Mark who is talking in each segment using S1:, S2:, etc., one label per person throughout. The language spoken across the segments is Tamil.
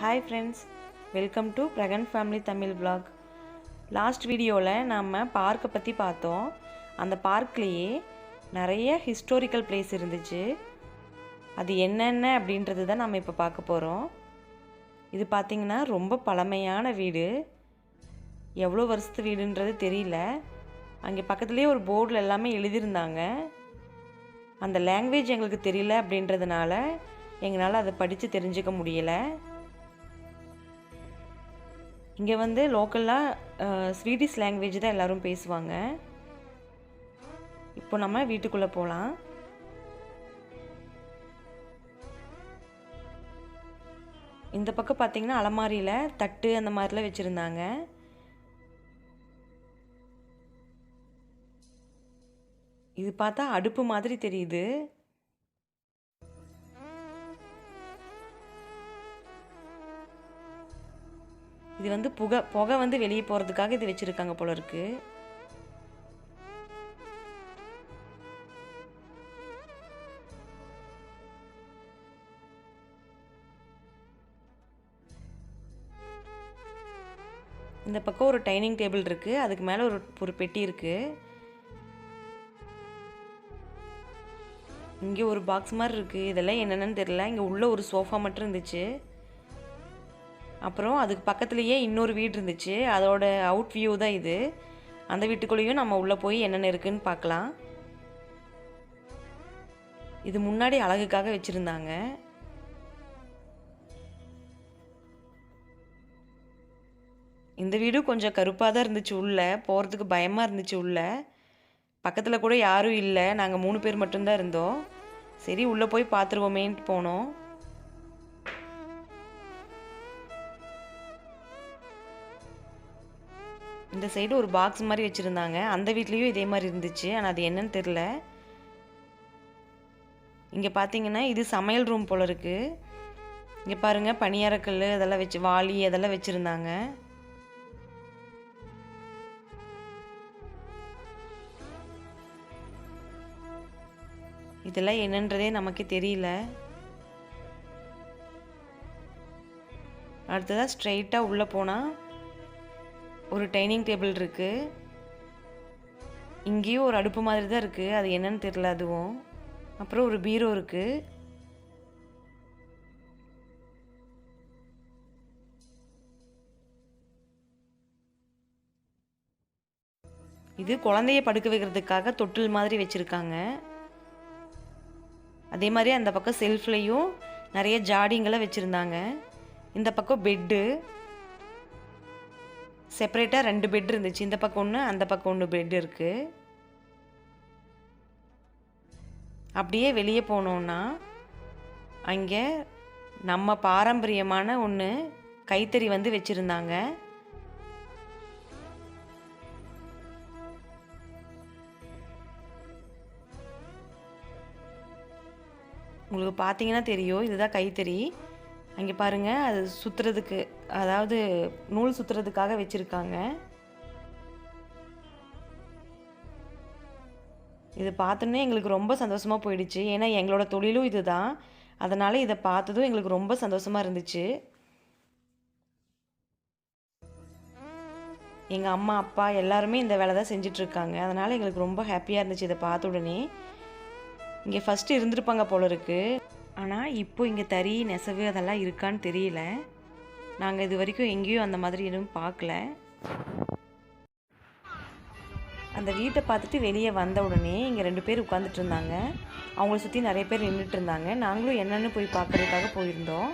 S1: Hi friends welcome to Pragan family Tamil vlog. Last வீடியோவில் நம்ம பார்க்கை பற்றி பார்த்தோம். அந்த பார்க்லேயே நிறைய ஹிஸ்டோரிக்கல் பிளேஸ் இருந்துச்சு. அது என்னென்ன அப்படின்றது தான் நம்ம இப்போ பார்க்க போகிறோம் இது பார்த்திங்கன்னா ரொம்ப பழமையான வீடு. எவ்வளோ வருஷத்து வீடுன்றது தெரியல. அங்கே பக்கத்துலேயே ஒரு போர்டில் எல்லாமே எழுதியிருந்தாங்க. அந்த லாங்குவேஜ் எங்களுக்கு தெரியல அப்படின்றதுனால எங்களால் அதை படித்து தெரிஞ்சுக்க முடியலை. இங்கே வந்து லோக்கலாக ஸ்வீடிஷ் லாங்குவேஜ் தான் எல்லோரும் பேசுவாங்க. இப்போ நம்ம வீட்டுக்குள்ளே போகலாம் இந்த பக்கம் பார்த்தீங்கன்னா அலமாரியில் தட்டு அந்த மாதிரிலாம் வச்சுருந்தாங்க. இது பார்த்தா அடுப்பு மாதிரி தெரியுது. இது வந்து புகை புகை வந்து வெளியே போகிறதுக்காக இது வச்சுருக்காங்க போல இருக்கு. இந்த பக்கம் ஒரு டைனிங் டேபிள் இருக்குது அதுக்கு மேலே ஒரு ஒரு பெட்டி இருக்குது இங்கே ஒரு பாக்ஸ் மாதிரி இருக்குது இதெல்லாம் என்னென்னு தெரியல. இங்கே உள்ளே ஒரு சோஃபா மட்டும் இருந்துச்சு. அப்புறம் அதுக்கு பக்கத்துலேயே இன்னொரு வீடு இருந்துச்சு. அதோட அவுட் வியூ தான் இது. அந்த வீட்டுக்குள்ளேயும் நம்ம உள்ளே போய் என்னென்ன இருக்குன்னு பார்க்கலாம். இது முன்னாடி அழகுக்காக வச்சுருந்தாங்க. இந்த வீடும் கொஞ்சம் கருப்பாக தான் இருந்துச்சு உள்ளே. போகிறதுக்கு பயமாக இருந்துச்சு உள்ளே. பக்கத்தில் கூட யாரும் இல்லை. நாங்கள் மூணு பேர் மட்டும்தான் இருந்தோம். சரி உள்ளே போய் பார்த்துருவோமேன்ட்டு போனோம். இந்த சைடு ஒரு பாக்ஸ் மாதிரி வச்சுருந்தாங்க. அந்த வீட்லேயும் இதே மாதிரி இருந்துச்சு. ஆனால் அது என்னன்னு தெரில இங்கே பார்த்தீங்கன்னா இது சமையல் ரூம் போல் இருக்குது இங்கே பாருங்கள் பனியாரக்கல் அதெல்லாம் வச்சு வாளி அதெல்லாம் வச்சுருந்தாங்க. இதெல்லாம் என்னன்றதே நமக்கு தெரியல. அடுத்ததாக ஸ்ட்ரைட்டாக உள்ளே போனால் ஒரு டைனிங் டேபிள் இருக்குது இங்கேயும் ஒரு அடுப்பு மாதிரி தான் இருக்குது அது என்னன்னு தெரில அதுவும். அப்புறம் ஒரு பீரோ இருக்குது இது குழந்தைய படுக்க வைக்கிறதுக்காக தொட்டில் மாதிரி வச்சுருக்காங்க. அதே மாதிரி அந்த பக்கம் செல்ஃப்லேயும் நிறைய ஜாடிங்களை வச்சுருந்தாங்க. இந்த பக்கம் பெட்டு செப்பரேட்டாக ரெண்டு பெட் இருந்துச்சு. இந்த பக்கம் ஒன்று அந்த பக்கம் ஒன்று பெட் இருக்குது அப்படியே வெளியே போனோன்னா அங்கே நம்ம பாரம்பரியமான ஒன்று கைத்தறி வந்து வச்சுருந்தாங்க. உங்களுக்கு பார்த்தீங்கன்னா தெரியும் இதுதான் கைத்தறி. அங்கே பாருங்கள் அது சுற்றுறதுக்கு அதாவது நூல் சுற்றுறதுக்காக வச்சுருக்காங்க. இது பார்த்தோன்னே எங்களுக்கு ரொம்ப சந்தோஷமாக போயிடுச்சு. ஏன்னா எங்களோட தொழிலும் இது தான் அதனால் இதை பார்த்ததும் எங்களுக்கு ரொம்ப சந்தோஷமாக இருந்துச்சு. எங்கள் அம்மா அப்பா எல்லாருமே இந்த வேலை தான் செஞ்சிட்ருக்காங்க. அதனால் எங்களுக்கு ரொம்ப ஹாப்பியாக இருந்துச்சு இதை பார்த்த உடனே. இங்கே ஃபஸ்ட்டு இருந்திருப்பாங்க போல இருக்குது ஆனால் இப்போ இங்கே தறி நெசவு அதெல்லாம் இருக்கான்னு தெரியல. நாங்கள் இது வரைக்கும் எங்கேயும் அந்த மாதிரி எதுவும் பார்க்கல. அந்த வீட்டை பார்த்துட்டு வெளியே வந்த உடனே இங்கே ரெண்டு பேர் உட்காந்துட்டு இருந்தாங்க. அவங்கள சுற்றி நிறைய பேர் நின்றுட்டு இருந்தாங்க. நாங்களும் என்னென்னு போய் பார்க்குறதுக்காக போயிருந்தோம்.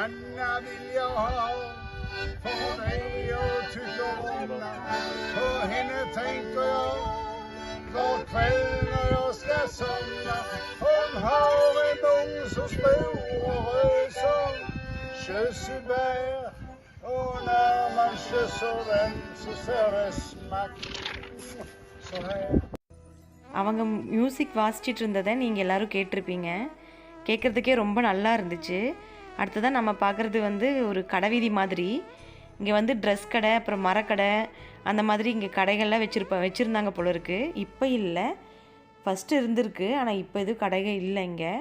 S2: Johan
S3: Denna vill jag ha För dig jag tycker om För henne tänker jag Var kväll när jag ska somna Hon har en mun så stor och röd som körsebär Och när man kysser den så ser det smack så här
S1: அவங்க மியூசிக் வாசிச்சிட்டு இருந்ததை நீங்கள் எல்லோரும் கேட்டிருப்பீங்க கேட்குறதுக்கே ரொம்ப நல்லா இருந்துச்சு அடுத்ததாக நம்ம பார்க்குறது வந்து ஒரு கடைவீதி மாதிரி. இங்கே வந்து ட்ரெஸ் கடை அப்புறம் மரக்கடை அந்த மாதிரி இங்கே கடைகள்லாம் வச்சுருப்ப வச்சுருந்தாங்க போல இருக்குது இப்போ இல்லை. ஃபஸ்ட்டு இருந்திருக்கு ஆனால் இப்போ எதுவும் கடைகள் இல்லை இங்கே.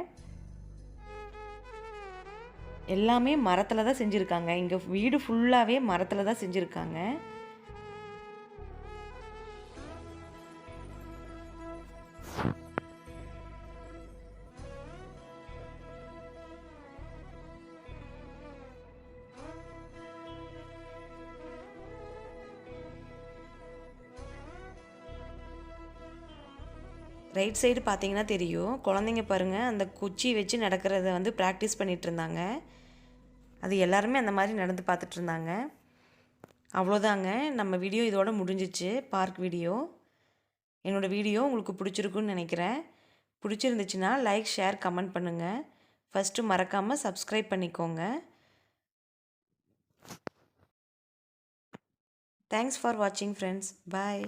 S1: எல்லாமே மரத்தில் தான் செஞ்சுருக்காங்க. இங்கே வீடு ஃபுல்லாகவே மரத்தில் தான் செஞ்சுருக்காங்க. ரைட் சைடு பார்த்தீங்கன்னா தெரியும். குழந்தைங்க பாருங்கள் அந்த குச்சி வச்சு நடக்கிறத வந்து ப்ராக்டிஸ் பண்ணிகிட்டு இருந்தாங்க. அது எல்லாருமே அந்த மாதிரி நடந்து பார்த்துட்டு இருந்தாங்க. அவ்வளோதாங்க. நம்ம வீடியோ இதோட முடிஞ்சிச்சு. பார்க் வீடியோ என்னோடய வீடியோ உங்களுக்கு பிடிச்சிருக்குன்னு நினைக்கிறேன். பிடிச்சிருந்துச்சுன்னா லைக் ஷேர் கமெண்ட் பண்ணுங்கள் ஃபஸ்ட்டு மறக்காமல் சப்ஸ்கிரைப் பண்ணிக்கோங்க. தேங்க்ஸ் ஃபார் வாட்சிங் ஃப்ரெண்ட்ஸ் பாய்